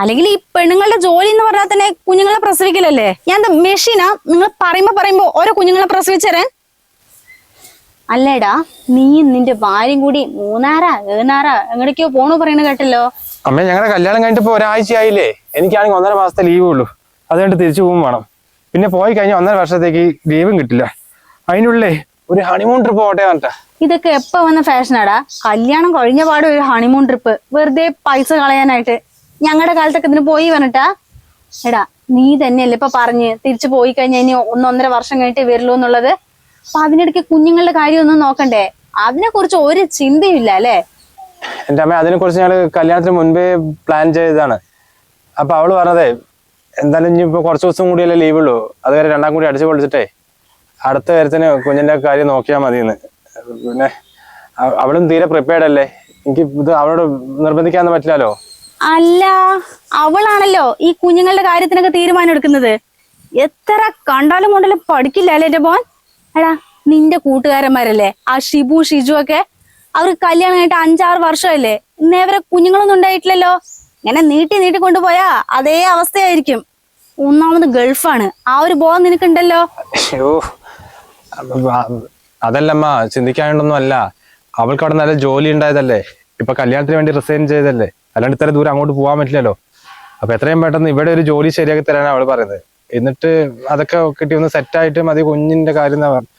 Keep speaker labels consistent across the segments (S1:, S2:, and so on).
S1: അല്ലെങ്കിൽ ഈ പെണ്ണുങ്ങളുടെ ജോലി എന്ന് പറഞ്ഞാൽ തന്നെ കുഞ്ഞുങ്ങളെ പ്രസവിക്കലല്ലേ? ഞാൻ എന്താ മെഷീനാ നിങ്ങൾ പറയുമ്പോ പറയുമ്പോ ഓരോ കുഞ്ഞുങ്ങളെ പ്രസവിച്ചേരാൻ അല്ലേടാ നീ നിന്റെ ഭാര്യയും കൂടി മൂന്നാറാ ഏനാറാ എങ്ങടേക്കോ പോണു പറയണ കേട്ടല്ലോ.
S2: അമ്മ ഞങ്ങളുടെ കല്യാണം കഴിഞ്ഞിട്ട് ഒരാഴ്ചയായില്ലേ? എനിക്കാണെങ്കിൽ ഒന്നര മാസത്തെ ലീവ് ഉള്ളൂ. അതുകൊണ്ട് തിരിച്ചു പോകും വേണം. പിന്നെ പോയി കഴിഞ്ഞാൽ ഒന്നര വർഷത്തേക്ക് ലീവും കിട്ടില്ല. അതിനുള്ളേ ഒരു ഹണിമൂൺ ട്രിപ്പ് പോട്ടെ പറഞ്ഞിട്ടാ.
S1: ഇതൊക്കെ എപ്പോ വന്ന ഫാഷനാടാ കല്യാണം കഴിഞ്ഞ പാട് ഒരു ഹണിമൂൺ ട്രിപ്പ് വെറുതെ പൈസ കളയാനായിട്ട്. ഞങ്ങളുടെ കാലത്തൊക്കെ ഇതിന് പോയി പറഞ്ഞിട്ടാ. എടാ നീ തന്നെയല്ലേ ഇപ്പൊ പറഞ്ഞ് തിരിച്ചു പോയി കഴിഞ്ഞാൽ ഇനി ഒന്നൊന്നര വർഷം കഴിഞ്ഞിട്ട് വരുള്ളൂ എന്നുള്ളത്. അപ്പൊ അതിനിടയ്ക്ക് കുഞ്ഞുങ്ങളുടെ കാര്യമൊന്നും നോക്കണ്ടേ? അതിനെ കുറിച്ച് ഒരു ചിന്തയും ഇല്ല അല്ലേ?
S2: എന്റെ അമ്മ അതിനെ കുറിച്ച് ഞങ്ങൾ കല്യാണത്തിന് മുൻപേ പ്ലാൻ ചെയ്തതാണ്. അപ്പൊ അവൾ പറഞ്ഞതേ എന്തായാലും ഇനി ഇപ്പൊ കുറച്ച് ദിവസം കൂടിയല്ലേ ലീവ് ഉള്ളൂ. അതുവരെ രണ്ടാം കൂടി അടിച്ചു പൊളിച്ചിട്ടേ അടുത്ത കാര്യത്തിന് കുഞ്ഞിന്റെ കാര്യം നോക്കിയാൽ മതിയെന്ന്. പിന്നെ അവളും തീരെ പ്രിപ്പയർഡ് അല്ലേ? എനിക്ക് ഇത് അവളോട് നിർബന്ധിക്കാൻ പറ്റില്ലല്ലോ
S1: അല്ല അവളാണല്ലോ ഈ കുഞ്ഞുങ്ങളുടെ കാര്യത്തിനൊക്കെ തീരുമാനം എടുക്കുന്നത് എത്ര കണ്ടാലും കൊണ്ടല്ലോ പഠിക്കില്ല അല്ലേ എന്റെ മോൻ? എടാ നിന്റെ കൂട്ടുകാരന്മാരല്ലേ? ആ ഷിബു ഷിജു ഒക്കെ അവർക്ക് കല്യാണം കഴിഞ്ഞിട്ട് അഞ്ചാറ് വർഷമല്ലേ? ഇന്നേ അവരെ കുഞ്ഞുങ്ങളൊന്നും ഉണ്ടായിട്ടില്ലല്ലോ. ഇങ്ങനെ നീട്ടി നീട്ടി കൊണ്ടുപോയാ അതേ അവസ്ഥയായിരിക്കും. ഒന്നാമത് ഗൾഫാണ്. ആ ഒരു ബോധം നിനക്കുണ്ടല്ലോ?
S2: അതല്ലമ്മ ചിന്തിക്കാനുണ്ടൊന്നും അല്ല അവൾക്ക് അവിടെ നല്ല ജോലി ഉണ്ടായതല്ലേ? ഇപ്പൊ കല്യാണത്തിന് വേണ്ടി റിസൈൻ ചെയ്തല്ലേ അല്ലാണ്ട് ഇത്ര ദൂരം അങ്ങോട്ട് പോകാൻ പറ്റില്ലല്ലോ. അപ്പൊ എത്രയും പെട്ടെന്ന് ഇവിടെ ഒരു ജോലി ശരിയാക്കി തരാനാണ് അവൾ പറയുന്നത്. എന്നിട്ട് അതൊക്കെ കിട്ടി ഒന്ന് സെറ്റ് ആയിട്ട് മതി കുഞ്ഞിന്റെ കാര്യം എന്നാ പറഞ്ഞു.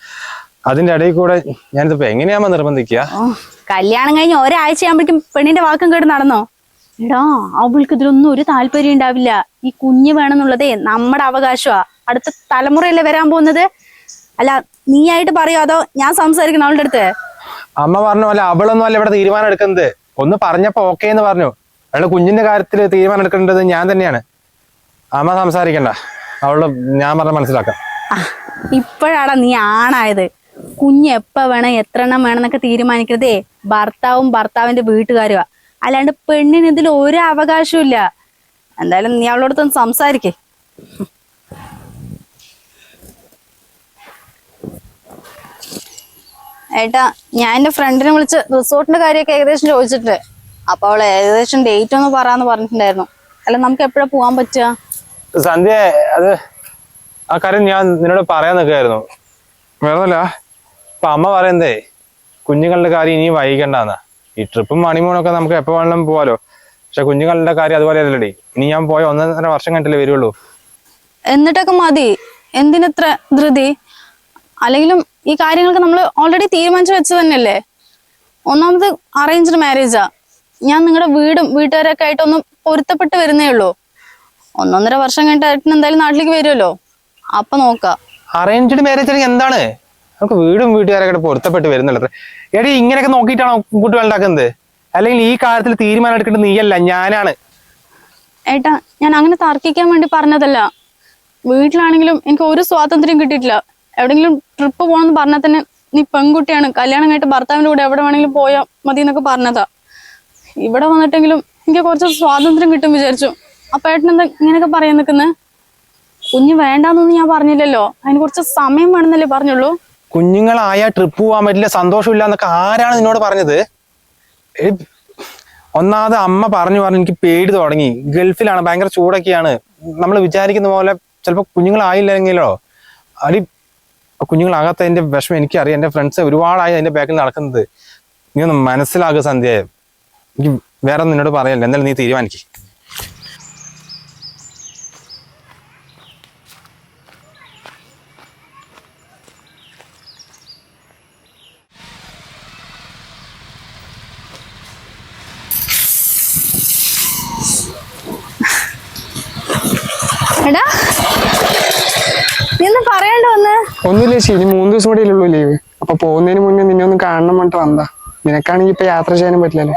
S2: അതിന്റെ ഇടയിൽ കൂടെ ഞാനിതിപ്പോ എങ്ങനെയാ നിർബന്ധിക്കുക
S1: കല്യാണം കഴിഞ്ഞ് ഒരാഴ്ച ആകുമ്പോഴേക്കും പെണ്ണിന്റെ വാക്കും കേട്ട് നടന്നോ? എടാ അവൾക്ക് ഇതിലൊന്നും ഒരു താല്പര്യം ഉണ്ടാവില്ല. ഈ കുഞ്ഞ് വേണമെന്നുള്ളതേ നമ്മുടെ അവകാശമാ അടുത്ത തലമുറയല്ലേ വരാൻ പോകുന്നത്? അല്ല നീ ആയിട്ട് പറയോ അതോ ഞാൻ സംസാരിക്കണം അവളുടെ അടുത്ത്?
S2: അമ്മ പറഞ്ഞു അല്ല അവളൊന്നും അല്ല ഇവിടെ തീരുമാനം എടുക്കുന്നത്. ഒന്ന് പറഞ്ഞപ്പോ ഓക്കേ എന്ന് പറഞ്ഞു. അവളുടെ കുഞ്ഞിന്റെ കാര്യത്തിൽ തീരുമാനം എടുക്കേണ്ടത് ഞാൻ തന്നെയാണ്. അമ്മ സംസാരിക്കണ്ട. അവളുടെ ഞാൻ പറഞ്ഞ മനസ്സിലാക്കാം.
S1: ഇപ്പോഴാണോ നീ ആണായത്. കുഞ്ഞ് എപ്പ വേണം എത്ര എണ്ണം വേണം എന്നൊക്കെ തീരുമാനിക്കുന്നതേ ഭർത്താവും ഭർത്താവിന്റെ വീട്ടുകാരുവാ. അല്ലാണ്ട് പെണ്ണിന് ഇതിൽ ഒരു അവകാശവും ഇല്ല എന്തായാലും നീ അവളോട് സംസാരിക്കേ. ഏട്ടാ ഞാൻ എന്റെ ഫ്രണ്ടിനെ വിളിച്ച് റിസോർട്ടിന്റെ കാര്യമൊക്കെ ഏകദേശം ചോദിച്ചിട്ട് അപ്പൊ അവൾ ഏകദേശം ഡേറ്റ് ഒന്ന് പറയാന്ന് പറഞ്ഞിട്ടുണ്ടായിരുന്നു. അല്ല നമുക്ക് എപ്പോഴാ പോവാൻ പറ്റുക?
S2: സന്ധ്യ അത് ആ കാര്യം ഞാൻ നിന്നോട് പറയാൻ നിൽക്കായിരുന്നു വേറൊന്നുമില്ല ഇപ്പൊ അമ്മ പറയുന്നതേ കുഞ്ഞുങ്ങളുടെ കാര്യം ഇനി വൈകണ്ടെന്നാ ഈ ട്രിപ്പും മണിമൂണൊക്കെ നമുക്ക് എപ്പോ വേണമെങ്കിലും പോവാലോ. പക്ഷെ കുഞ്ഞുങ്ങളുടെ കാര്യം അതുപോലെ അല്ലടി. ഇനി ഞാൻ പോയ ഒന്നര വർഷം കണ്ടില്ലേ വരുള്ളൂ.
S1: എന്നിട്ടൊക്കെ മതി. എന്തിനത്ര ധൃതി? അല്ലെങ്കിലും ഈ കാര്യങ്ങളൊക്കെ നമ്മൾ ഓൾറെഡി തീരുമാനിച്ചു വെച്ചത് തന്നെയല്ലേ? ഒന്നാമത് അറേഞ്ച്ഡ് മാരേജാ ഞാൻ നിങ്ങളുടെ വീടും വീട്ടുകാരൊക്കെ ആയിട്ടൊന്നും പൊരുത്തപ്പെട്ട് വരുന്നേ ഉള്ളൂ. ഒന്നൊന്നര വർഷം കഴിഞ്ഞിട്ട് ഏട്ടൻ എന്തായാലും നാട്ടിലേക്ക് വരുമല്ലോ അപ്പൊ നോക്കാം.
S2: അറേഞ്ച്ഡ് മാരേജ് ആണെങ്കിൽ എന്താണ്? നമുക്ക് വീടും വീട്ടുകാരൊക്കെ പൊരുത്തപ്പെട്ട് വരുന്നുള്ളത് എടി ഇങ്ങനെയൊക്കെ നോക്കിയിട്ടാണോ കുട്ടികൾ ഉണ്ടാക്കുന്നത് അല്ലെങ്കിൽ ഈ കാര്യത്തിൽ തീരുമാനം എടുക്കേണ്ടത് നീയല്ല ഞാനാണ്.
S1: ഏട്ടാ ഞാൻ അങ്ങനെ തർക്കിക്കാൻ വേണ്ടി പറഞ്ഞതല്ല. വീട്ടിലാണെങ്കിലും എനിക്ക് ഒരു സ്വാതന്ത്ര്യം കിട്ടിയിട്ടില്ല. എവിടെങ്കിലും ട്രിപ്പ് പോകണമെന്ന് പറഞ്ഞാൽ തന്നെ നീ പെൺകുട്ടിയാണ്. കല്യാണം കഴിഞ്ഞിട്ട് ഭർത്താവിന്റെ കൂടെ എവിടെ വേണമെങ്കിലും പോയാൽ മതി എന്നൊക്കെ പറഞ്ഞതാ. ഇവിടെ വന്നിട്ടെങ്കിലും എനിക്ക് കുറച്ച് സ്വാതന്ത്ര്യം കിട്ടും വിചാരിച്ചു. അപ്പൊ ഏട്ടൻ എന്താ ഇങ്ങനെയൊക്കെ പറയാൻ നിൽക്കുന്നത് കുഞ്ഞ് വേണ്ടാന്നൊന്നും ഞാൻ പറഞ്ഞില്ലല്ലോ. അതിന് കുറച്ച് സമയം വേണമെന്നല്ലേ പറഞ്ഞുള്ളൂ?
S2: കുഞ്ഞുങ്ങളായ ട്രിപ്പ് പോകാൻ പറ്റില്ല സന്തോഷമില്ല എന്നൊക്കെ ആരാണ് നിന്നോട് പറഞ്ഞത്? ഒന്നാമത് അമ്മ പറഞ്ഞു പറഞ്ഞു എനിക്ക് പേടി തുടങ്ങി. ഗൾഫിലാണ് ഭയങ്കര ചൂടൊക്കെയാണ്. നമ്മൾ വിചാരിക്കുന്ന പോലെ ചിലപ്പോൾ കുഞ്ഞുങ്ങളായില്ലെങ്കിലോ? അടി കുഞ്ഞുങ്ങളാകാത്തതിന്റെ വിഷമം എനിക്കറിയാം. എന്റെ ഫ്രണ്ട്സ് ഒരുപാടായി അതിന്റെ ബാക്കിൽ നടക്കുന്നത്. നീ ഒന്ന് മനസ്സിലാക്കുക സന്ധ്യ എനിക്ക് വേറെ ഒന്നും നിന്നോട് പറയല്ല? എന്തായാലും നീ തീരുമാനിക്കേ.
S1: എടാ പറയണ്ട വന്ന്
S3: ഒന്നുമില്ല ഇനി മൂന്ന് ദിവസം കൂടെ ഉള്ളൂ ലീവ് അപ്പൊ പോകുന്നതിന് മുന്നേ നിന്നെ ഒന്ന് കാണണം പറഞ്ഞിട്ട് വന്നതാ. നിനക്കാണെങ്കിൽ ഇപ്പൊ യാത്ര ചെയ്യാനും പറ്റില്ലല്ലോ.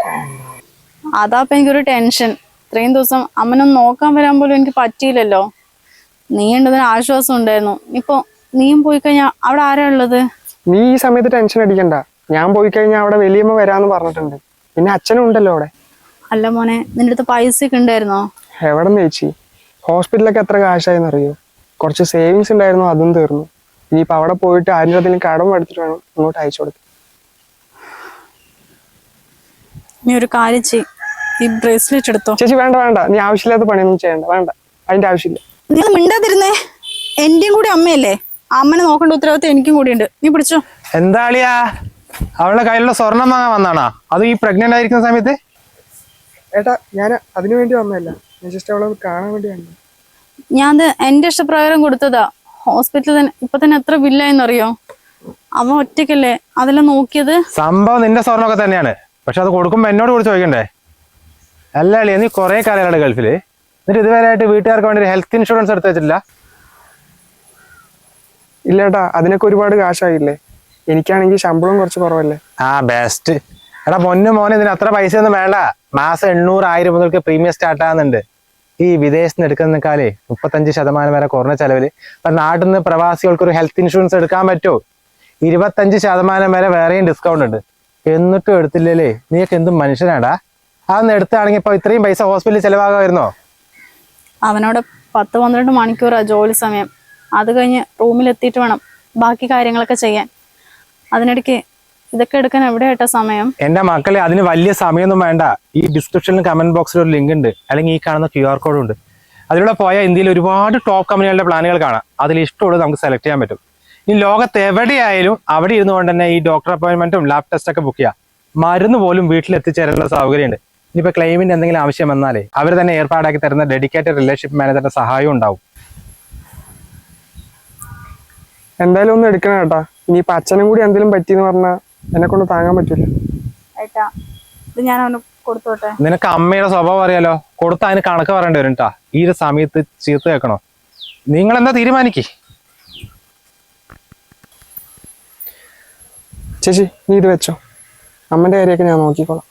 S1: അതാ ഇപ്പൊ എനിക്കൊരു ടെൻഷൻ. ഇത്രയും ദിവസം അമ്മനൊന്ന് നോക്കാൻ വരാൻ പോലും എനിക്ക് പറ്റിയില്ലല്ലോ. നീ ഉണ്ടതിന് ആശ്വാസം ഉണ്ടായിരുന്നു. ഇപ്പൊ നീയും പോയി കഴിഞ്ഞാ അവിടെ ആരാ ഉള്ളത്?
S3: നീ ഈ സമയത്ത് ടെൻഷൻ അടിക്കണ്ട. ഞാൻ പോയി കഴിഞ്ഞാൽ അവിടെ വലിയമ്മ വരാന്ന് പറഞ്ഞിട്ടുണ്ട്. പിന്നെ അച്ഛനും ഉണ്ടല്ലോ അവിടെ.
S1: അല്ല മോനെ നിന്റെ അടുത്ത് പൈസ ഒക്കെ ഉണ്ടായിരുന്നോ?
S3: എവിടെ നിന്ന് ചേച്ചി? ഹോസ്പിറ്റലൊക്കെ എത്ര കാശായെന്ന് അറിയോ കുറച്ച് സേവിങ്സ് ഉണ്ടായിരുന്നു അതും തീർന്നു. ഇനിയിപ്പോ അവിടെ പോയിട്ട് ആരുടെ അതിന് കടം എടുത്തിട്ട് വേണം ഇങ്ങോട്ട് അയച്ചു കൊടുക്കാൻ.
S1: നീ ഒരു കാര്യം ചെയ് ഈ ബ്രേസ്ലെറ്റ് എടുത്തോ
S3: ചേച്ചി വേണ്ട വേണ്ട. നീ ആവശ്യമില്ലാത്ത പണിയൊന്നും ചെയ്യണ്ട. വേണ്ട. അതിന്റെ ആവശ്യമില്ല.
S1: നിങ്ങൾ മിണ്ടാതിരുന്നേ. എന്റെയും കൂടി അമ്മയല്ലേ? അമ്മനെ നോക്കേണ്ട ഉത്തരവാദിത്വം എനിക്കും കൂടി ഉണ്ട് നീ പിടിച്ചോ.
S2: എന്താളിയാ അവളുടെ കയ്യിലുള്ള സ്വർണം വാങ്ങാൻ വന്നാണോ? അത് ഈ പ്രഗ്നന്റ് ആയിരിക്കുന്ന സമയത്ത്?
S3: ഏട്ടാ ഞാൻ അതിനു വേണ്ടി വന്നതല്ല. ഞാൻ ജസ്റ്റ് അവളെ കാണാൻ വേണ്ടി വന്നു
S1: ഞാൻ എന്റെ ഇഷ്ടപ്രകാരം കൊടുത്തതാ. ഹോസ്പിറ്റലിൽ തന്നെ ഇപ്പൊ തന്നെ എത്ര ബില്ലായെന്നറിയോ അവൻ ഒറ്റക്കല്ലേ അതെല്ലാം നോക്കിയത്?
S2: സംഭവം നിന്റെ സ്വർണമൊക്കെ തന്നെയാണ്. പക്ഷെ അത് കൊടുക്കുമ്പോ എന്നോട് കൂടി ചോദിക്കണ്ടേ? അല്ല അളിയ നീ കുറെ കാലങ്ങളുടെ ഗൾഫിൽ എന്നിട്ട് ഇതുവരെ ആയിട്ട് വീട്ടുകാർക്ക് വേണ്ടി ഹെൽത്ത് ഇൻഷുറൻസ് എടുത്ത് വെച്ചിട്ടില്ല?
S3: ഇല്ല ഏട്ടാ അതിനൊക്കെ ഒരുപാട് കാശായില്ലേ? എനിക്കാണെങ്കിൽ ശമ്പളം കുറച്ച് കുറവല്ലേ?
S2: ആ ബെസ്റ്റ് എടാ പൊന്നു മോനെ ഇതിന് അത്ര പൈസ ഒന്നും വേണ്ട. മാസം എണ്ണൂറ് ആയിരം മുതൽക്ക് പ്രീമിയം സ്റ്റാർട്ട് ആകുന്നുണ്ട് ഈ വിദേശത്ത് നിന്ന് എടുക്കുന്നേക്കാളേ മുപ്പത്തഞ്ച് ശതമാനം വരെ കുറഞ്ഞ ചെലവിൽ. ഇപ്പൊ നാട്ടിൽ നിന്ന് പ്രവാസികൾക്ക് ഒരു ഹെൽത്ത് ഇൻഷുറൻസ് എടുക്കാൻ പറ്റുമോ ഇരുപത്തഞ്ച് ശതമാനം വരെ വേറെയും ഡിസ്കൗണ്ട് ഉണ്ട്. എന്നിട്ടും എടുത്തില്ലല്ലേ? നീയൊക്കെ എന്തും മനുഷ്യനാടാ. അതൊന്ന് എടുത്താണെങ്കിൽ ഇപ്പൊ ഇത്രയും പൈസ ഹോസ്പിറ്റലിൽ ചെലവാകാമായിരുന്നോ?
S1: അവനോട് പത്ത് പന്ത്രണ്ട് മണിക്കൂറാ ജോലി സമയം. അത് കഴിഞ്ഞ് റൂമിൽ എത്തിയിട്ട് വേണം ബാക്കി കാര്യങ്ങളൊക്കെ ചെയ്യാൻ. അതിനിടയ്ക്ക് ഇതൊക്കെ എടുക്കാൻ എവിടെ ഏട്ടാ സമയം?
S2: എന്റെ മക്കളെ അതിന് വലിയ സമയമൊന്നും വേണ്ട. ഈ ഡിസ്ക്രിപ്ഷനിലും കമന്റ് ബോക്സിൽ ഒരു ലിങ്ക് ഉണ്ട്. അല്ലെങ്കിൽ ഈ കാണുന്ന ക്യു ആർ കോഡുണ്ട് അതിലൂടെ പോയാൽ ഇന്ത്യയിൽ ഒരുപാട് ടോപ്പ് കമ്പനികളുടെ പ്ലാനുകൾ കാണാം. അതിൽ ഇഷ്ടമുള്ളത് നമുക്ക് സെലക്ട് ചെയ്യാൻ പറ്റും. ഇനി ലോകത്ത് എവിടെയായാലും അവിടെ ഇരുന്നുകൊണ്ട് തന്നെ ഈ ഡോക്ടർ അപ്പോയിന്റ്മെന്റും ലാബ് ടെസ്റ്റ് ഒക്കെ ബുക്ക് ചെയ്യാം. മരുന്ന് പോലും വീട്ടിൽ എത്തിച്ചേരാനുള്ള സൗകര്യമുണ്ട്. ഇനിയിപ്പോൾ ക്ലെയിമിന്റെ എന്തെങ്കിലും ആവശ്യം വന്നാലേ അവർ തന്നെ ഏർപ്പാടാക്കി തരുന്ന ഡെഡിക്കേറ്റഡ് റിലേഷൻഷിപ്പ് മാനേജറിന്റെ സഹായം ഉണ്ടാവും.
S3: എന്തായാലും ഒന്നും എടുക്കണം കേട്ടാ. ഇനിയിപ്പോൾ അച്ഛനും കൂടി എന്തെങ്കിലും പറ്റിയെന്ന് പറഞ്ഞാൽ എന്നെ കൊണ്ട് താങ്ങാൻ പറ്റില്ല
S1: ഏട്ടാ ഇത് ഞാൻ അവന് കൊടുത്തോട്ടെ?
S2: നിനക്ക് അമ്മയുടെ സ്വഭാവം അറിയാലോ? കൊടുത്ത അതിന് കണക്ക് പറയേണ്ടി വരും കേട്ടാ ഈ ഒരു സമയത്ത് ചീത്ത കേൾക്കണോ? നിങ്ങൾ എന്താ തീരുമാനിക്കേ?
S3: ചേച്ചി നീ ഇത് വെച്ചോ. അമ്മന്റെ കാര്യമൊക്കെ ഞാൻ നോക്കിക്കോളാം.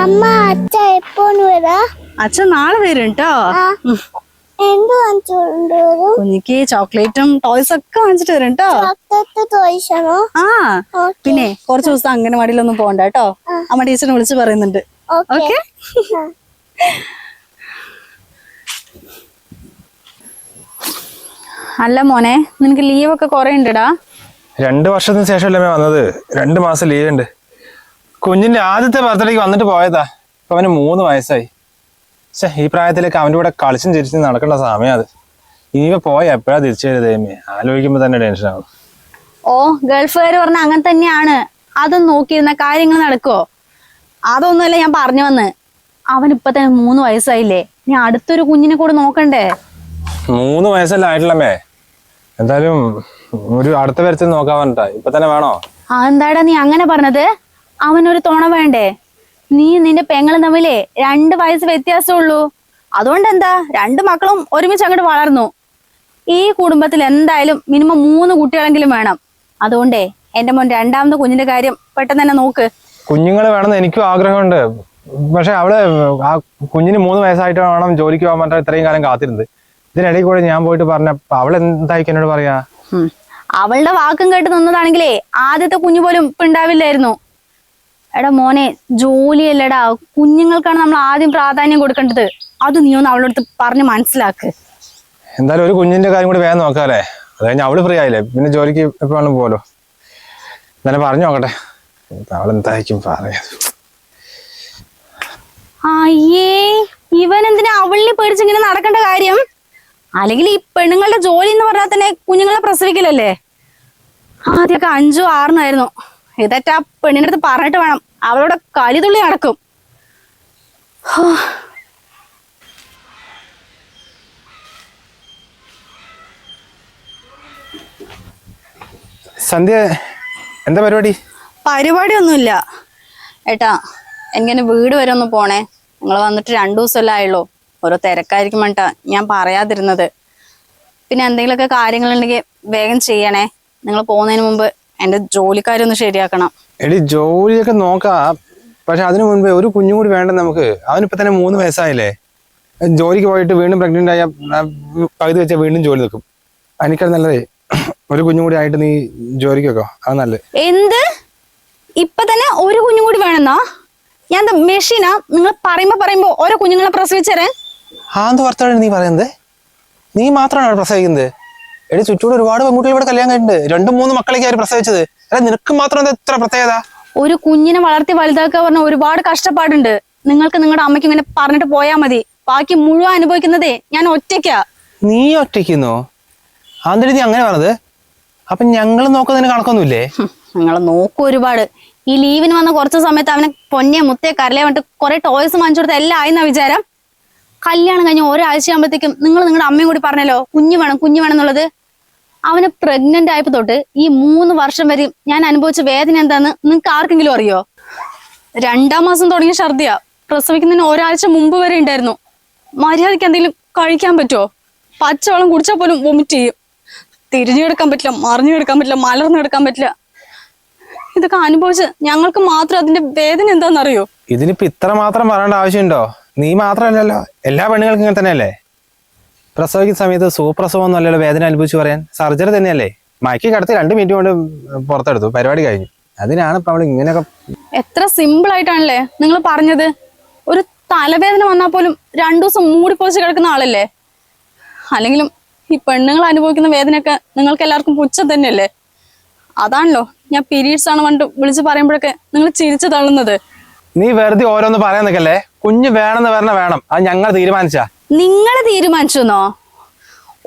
S4: അമ്മ അച്ഛ എപ്പോന്ന് വരാ?
S1: അച്ഛൻ നാളെ വരും കേട്ടോ
S4: എന്ത്
S1: കുഞ്ഞിക്ക് ചോക്ലേറ്റും ടോയ്സ് ഒക്കെ വാങ്ങിച്ചിട്ട് വരും കേട്ടോ
S4: ചോക്ലേറ്റ് ചോദിച്ചണോ
S1: ആ. പിന്നെ കുറച്ച് ദിവസം അംഗനവാടിയിലൊന്നും പോകണ്ട കേട്ടോ. അമ്മ ടീച്ചറിനെ വിളിച്ച് പറയുന്നുണ്ട്.
S4: ഓക്കെ
S1: അല്ല മോനെ നിനക്ക് ലീവ് ഒക്കെ കുറെ ഉണ്ടടാ?
S2: രണ്ട് വർഷത്തിന് ശേഷമല്ലേ അല്ലേ വന്നത്? രണ്ട് മാസം ലീവ് ഉണ്ട്. കുഞ്ഞിന്റെ ആദ്യത്തെ ബർത്ത്ഡേക്ക് വന്നിട്ട് പോയതാ. ഇപ്പൊ അവന് മൂന്ന് വയസ്സായി. പക്ഷേ ഈ പ്രായത്തിലേക്ക് അവന്റെ കൂടെ കളിച്ചും ചിരിച്ചും നടക്കേണ്ട സമയം അത്. ഇനിയിപ്പോ പോയ എപ്പോഴാ തിരിച്ചു വരുത് ആലോചിക്കുമ്പോ തന്നെ ടെൻഷൻ ആവും.
S1: ഓ ഗൾഫുകാർ പറഞ്ഞ അങ്ങനെ തന്നെയാണ്. അതും നോക്കിയിരുന്ന കാര്യങ്ങൾ നടക്കുവോ? അതൊന്നുമല്ല ഞാൻ പറഞ്ഞു വന്ന്. അവൻ ഇപ്പൊ തന്നെ മൂന്ന് വയസ്സായില്ലേ. നീ അടുത്തൊരു കുഞ്ഞിനെ കൂടെ നോക്കണ്ടേ?
S2: മൂന്ന് വയസ്സല്ല ആയിട്ടില്ലമ്മേ എന്തായാലും ഒരു അടുത്ത വരത്തിൽ നോക്കാൻ പറഞ്ഞിട്ടാ ഇപ്പൊ തന്നെ വേണോ?
S1: ആ എന്താടാ നീ അങ്ങനെ പറഞ്ഞത്? അവനൊരു തുണ വേണ്ടേ? നീ നിന്റെ പെങ്ങളും തമ്മിലേ രണ്ട് വയസ്സ് വ്യത്യാസമുള്ളൂ. അതുകൊണ്ട് എന്താ രണ്ട് മക്കളും ഒരുമിച്ച് അങ്ങോട്ട് വളർന്നു. ഈ കുടുംബത്തിൽ എന്തായാലും മിനിമം മൂന്ന് കുട്ടികളെങ്കിലും വേണം. അതുകൊണ്ടേ എന്റെ മോൻ രണ്ടാമത് കുഞ്ഞിന്റെ കാര്യം പെട്ടെന്ന് തന്നെ നോക്ക്.
S2: കുഞ്ഞുങ്ങൾ വേണമെന്ന് എനിക്കും ആഗ്രഹമുണ്ട്. പക്ഷെ അവൾ ആ കുഞ്ഞിന് മൂന്ന് വയസ്സായിട്ട് വേണം ജോലിക്ക് പോകാൻ പറ്റാൻ ഇത്രയും കാലം കാത്തിരുന്നത്. ഇതിനിടയിൽ കൂടെ ഞാൻ പോയിട്ട് പറഞ്ഞ അവൾ എന്തായിരിക്കും എന്നോട് പറയാ?
S1: അവളുടെ വാക്കും കേട്ട് നിന്നതാണെങ്കിലേ ആദ്യത്തെ കുഞ്ഞു പോലും ഇപ്പൊ ഉണ്ടാവില്ലായിരുന്നു. എടാ മോനെ ജോലിയല്ലടാ. കുഞ്ഞുങ്ങൾക്കാണ് നമ്മൾ ആദ്യം പ്രാധാന്യം കൊടുക്കേണ്ടത്. അത് നീ ഒന്ന് അവളുടെ അടുത്ത് പറഞ്ഞ് മനസ്സിലാക്ക്.
S2: എന്തായാലും ഒരു കുഞ്ഞിന്റെ കാര്യം കൂടി വേഗം നോക്കാല്ലേ അത് കഴിഞ്ഞാൽ അവൾ ഫ്രീ ആയില്ലേ? പിന്നെ ജോലിക്ക് എപ്പോ വേണം പോലോ എന്നാലും പറഞ്ഞു നോക്കട്ടെ. അവൾ എന്തായിരിക്കും പറയാ.
S1: അയ്യേ ഇവൻ എന്തിനാ അവളിനെ പേടിച്ച് ഇങ്ങനെ നടക്കേണ്ട കാര്യം? അല്ലെങ്കിൽ ഈ പെണ്ണുങ്ങളുടെ ജോലി എന്ന് പറഞ്ഞാൽ തന്നെ കുഞ്ഞുങ്ങളെ പ്രസവിക്കലല്ലേ? ആദ്യമൊക്കെ അഞ്ചോ ആറിനായിരുന്നു ഇതറ്റാ പെണ്ണിന്റെ അടുത്ത് പറഞ്ഞിട്ട് വേണം. അവളോട് കലിതുള്ളി നടക്കും.
S2: സന്ധ്യ എന്താ പരിപാടി?
S1: പരിപാടി ഒന്നുമില്ല ഏട്ടാ എങ്ങനെ വീട് വരെ ഒന്ന് പോണേ. നിങ്ങൾ വന്നിട്ട് രണ്ടു ദിവസമല്ലേ ആയുള്ളൂ. ഓരോ തിരക്കായിരിക്കും വേണ്ട. ഞാൻ പറയാതിരുന്നത്. പിന്നെ എന്തെങ്കിലുമൊക്കെ കാര്യങ്ങളുണ്ടെങ്കിൽ വേഗം ചെയ്യണേ. നിങ്ങൾ പോകുന്നതിന് മുമ്പ് എന്റെ ജോലിക്കാരൊന്ന് ശരിയാക്കണം.
S2: എടി ജോലിയൊക്കെ നോക്കാം. പക്ഷെ അതിനു മുൻപേ ഒരു കുഞ്ഞും കൂടി വേണ്ട നമുക്ക്? അവനിപ്പോ തന്നെ മൂന്ന് വയസ്സായില്ലേ? ജോലിക്ക് പോയിട്ട് വീണ്ടും പ്രഗ്നന്റ് ആയ പകുതി വെച്ചാൽ വീണ്ടും ജോലി നിൽക്കും എനിക്കത് നല്ലതേ. ഒരു കുഞ്ഞും കൂടി ആയിട്ട് നീ ജോലിക്ക് വെക്കോ. അത് നല്ലത്.
S1: എന്ത്? ഇപ്പൊ തന്നെ ഒരു കുഞ്ഞും കൂടി വേണമെന്നാ? ഞാൻ മെഷീനാ? നിങ്ങൾ പറയുമ്പോ പറയുമ്പോ ഓരോ കുഞ്ഞുങ്ങളെ പ്രസവിച്ചേ ആ
S2: എന്ത് വർത്തമാണ് നീ പറയുന്നത്? നീ മാത്രമാണ് പ്രസവിക്കുന്നത്? എടി ചുറ്റൂടെ ഒരുപാട് പെൺകുട്ടികൾ ഇവിടെ കല്യാണം കഴിഞ്ഞിട്ടുണ്ട്. രണ്ടും മൂന്ന് മക്കളേക്ക് അവർ പ്രസവിച്ചത്. അല്ല നിനക്ക് മാത്രം എന്താ ഇത്ര പ്രത്യേകത?
S1: ഒരു കുഞ്ഞിനെ വളർത്തി വലുതാക്കുക പറഞ്ഞ ഒരുപാട് കഷ്ടപ്പാടുണ്ട്. നിങ്ങൾക്ക് നിങ്ങളുടെ അമ്മയ്ക്ക് ഇങ്ങനെ പറഞ്ഞിട്ട് പോയാ മതി. ബാക്കി മുഴുവൻ അനുഭവിക്കുന്നതേ ഞാൻ ഒറ്റയ്ക്കാ.
S2: നീ ഒറ്റയ്ക്കുന്നോ? ആന്തരി നീ അങ്ങനെ പറഞ്ഞത്? അപ്പൊ ഞങ്ങൾ നോക്കുന്നതിന് കണക്കൊന്നുമില്ലേ?
S1: ഞങ്ങൾ നോക്കും ഒരുപാട്. ഈ ലീവിന് വന്ന കുറച്ച് സമയത്ത് അവനെ പൊന്നെ മുത്തേ കരലേ വന്നിട്ട് കുറെ ടോയ്സ് വാങ്ങിച്ചു കൊടുത്ത എല്ലാം ആയിന്ന വിചാരം. കല്യാണം കഴിഞ്ഞ ഒരാഴ്ച ആകുമ്പോഴത്തേക്കും നിങ്ങൾ നിങ്ങളുടെ അമ്മയും കൂടി പറഞ്ഞല്ലോ കുഞ്ഞു വേണം കുഞ്ഞു വേണം എന്നുള്ളത്. അവന് പ്രഗ്നന്റ് ആയപ്പോ തൊട്ട് ഈ മൂന്ന് വർഷം വരെയും ഞാൻ അനുഭവിച്ച വേദന എന്താന്ന് നിങ്ങൾക്ക് ആർക്കെങ്കിലും അറിയോ? രണ്ടാം മാസം തുടങ്ങിയ ഛർദിയാ. പ്രസവിക്കുന്നതിന് ഒരാഴ്ച മുമ്പ് വരെ ഉണ്ടായിരുന്നു. മര്യാദയ്ക്ക് എന്തെങ്കിലും കഴിക്കാൻ പറ്റുമോ പച്ചവെള്ളം കുടിച്ചാൽ പോലും വൊമിറ്റ് ചെയ്യും. തിരിഞ്ഞു കിടക്കാൻ പറ്റില്ല മറിഞ്ഞു കിടക്കാൻ പറ്റില്ല മലർന്നു കിടക്കാൻ പറ്റില്ല. ഇതൊക്കെ അനുഭവിച്ച് ഞങ്ങൾക്ക് മാത്രം അതിന്റെ വേദന എന്താണെന്നറിയോ
S2: ഇതിനിപ്പോ ഇത്ര മാത്രം പറയേണ്ട ആവശ്യമുണ്ടോ? നീ മാത്രമല്ലല്ലോ. എല്ലാ പെണ്ണുങ്ങൾക്കും ഇങ്ങനെ തന്നെയല്ലേ? പ്രസവിക്കുന്ന സമയത്ത് സുപ്രസവം നല്ല വേദന അനുഭവിച്ച് പറയാൻ സർജറി തന്നെയല്ലേ? മയക്കി കടത്തി രണ്ട് മിനിറ്റ് കൊണ്ട് പുറത്തെടുത്തു. പരിപാടി കഴിഞ്ഞു. അതിനാണ് ഇപ്പൊ അവൾ ഇങ്ങനെയൊക്കെ
S1: എത്ര സിമ്പിൾ ആയിട്ടാണല്ലേ നിങ്ങൾ പറഞ്ഞത്? ഒരു തലവേദന വന്നാൽ പോലും രണ്ടു ദിവസം മൂടി മൂടിപ്പൊതിച്ച് കിടക്കുന്ന ആളല്ലേ? അല്ലെങ്കിലും ഈ പെണ്ണുങ്ങൾ അനുഭവിക്കുന്ന വേദനയൊക്കെ നിങ്ങൾക്ക് എല്ലാവർക്കും പുച്ഛം തന്നെയല്ലേ? അതാണല്ലോ. ഞാൻ പീരീഡ്സ് ആണ് പണ്ട് വിളിച്ച് പറയുമ്പോഴൊക്കെ നിങ്ങൾ ചിരിച്ചു തള്ളുന്നത്.
S2: നീ വെറുതെ ഓരോന്ന് പറയാൻ നിൽക്കല്ലേ? കുഞ്ഞ് വേണമെന്ന് പറഞ്ഞ വേണം. അത് ഞങ്ങൾ തീരുമാനിച്ചാ.
S1: നിങ്ങൾ തീരുമാനിച്ചെന്നോ?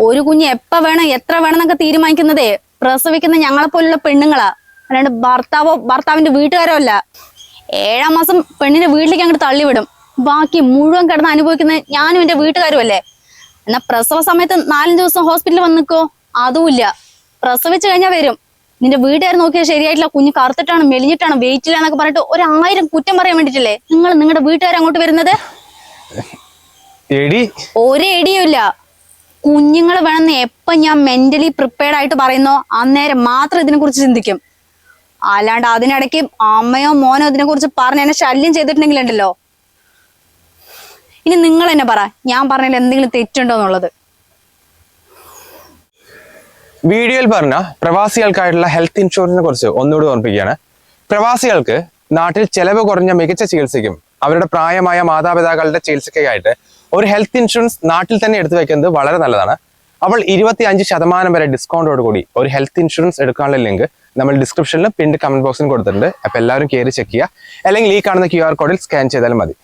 S1: ഒരു കുഞ്ഞ് എപ്പ വേണം എത്ര വേണം എന്നൊക്കെ തീരുമാനിക്കുന്നതേ പ്രസവിക്കുന്ന ഞങ്ങളെ പോലുള്ള പെണ്ണുങ്ങളാ. അല്ലാണ്ട് ഭർത്താവോ ഭർത്താവിന്റെ വീട്ടുകാരോ അല്ല. ഏഴാം മാസം പെണ്ണിന്റെ വീട്ടിലേക്ക് അങ്ങോട്ട് തള്ളിവിടും. ബാക്കി മുഴുവൻ കിടന്ന് അനുഭവിക്കുന്നത് ഞാനും എന്റെ വീട്ടുകാരും അല്ലേ? എന്നാ പ്രസവ സമയത്ത് നാലഞ്ച് ദിവസം ഹോസ്പിറ്റലിൽ വന്ന് നിൽക്കോ അതുമില്ല പ്രസവിച്ചു കഴിഞ്ഞാൽ വരും. നിന്റെ വീട്ടുകാർ നോക്കിയാൽ ശരിയായിട്ടില്ല. കുഞ്ഞ് കറുത്തിട്ടാണ് മെലിഞ്ഞിട്ടാണ് വെയിറ്റ് ഇല്ല എന്നൊക്കെ പറഞ്ഞിട്ട് ഒരു ആയിരം കുറ്റം പറയാൻ വേണ്ടിട്ടല്ലേ നിങ്ങൾ നിങ്ങളുടെ വീട്ടുകാർ അങ്ങോട്ട് വരുന്നത്?
S2: എടി.
S1: ഒരു ഐഡിയയില്ല കുഞ്ഞുങ്ങൾ വേണമെന്ന് എപ്പം ഞാൻ മെന്റലി പ്രിപ്പയർഡ് ആയിട്ട് പറയുന്നോ അന്നേരം മാത്രം ഇതിനെ കുറിച്ച് ചിന്തിക്കും. അല്ലാണ്ട് അതിനിടയ്ക്ക് അമ്മയോ മോനോ ഇതിനെ കുറിച്ച് പറഞ്ഞ് എന്നെ ശല്യം ചെയ്തിട്ടുണ്ടെങ്കിലുണ്ടല്ലോ ഇനി നിങ്ങൾ തന്നെ പറ ഞാൻ പറഞ്ഞതിൽ എന്തെങ്കിലും തെറ്റുണ്ടോ എന്നുള്ളത്.
S2: വീഡിയോയിൽ പറഞ്ഞ പ്രവാസികൾക്കായിട്ടുള്ള ഹെൽത്ത് ഇൻഷുറൻസിനെ കുറിച്ച് ഒന്നുകൂടി ഓർമ്മിപ്പിക്കുകയാണ്. പ്രവാസികൾക്ക് നാട്ടിൽ ചെലവ് കുറഞ്ഞ മികച്ച ചികിത്സയ്ക്കും അവരുടെ പ്രായമായ മാതാപിതാക്കളുടെ ചികിത്സയ്ക്കായിട്ട് ഒരു ഹെൽത്ത് ഇൻഷുറൻസ് നാട്ടിൽ തന്നെ എടുത്തു വെക്കുന്നത് വളരെ നല്ലതാണ്. അപ്പോൾ ഇരുപത്തി അഞ്ച് ശതമാനം വരെ ഡിസ്കൗണ്ടോട് കൂടി ഒരു ഹെൽത്ത് ഇൻഷുറൻസ് എടുക്കാനുള്ള ലിങ്ക് നമ്മൾ ഡിസ്ക്രിപ്ഷനിലും പിന്നീട് കമന്റ് ബോക്സിലും കൊടുത്തിട്ടുണ്ട്. അപ്പോൾ എല്ലാവരും കയറി ചെക്ക് ചെയ്യുക. അല്ലെങ്കിൽ ഈ കാണുന്ന ക്യു ആർ കോഡിൽ സ്കാൻ ചെയ്താലും മതി.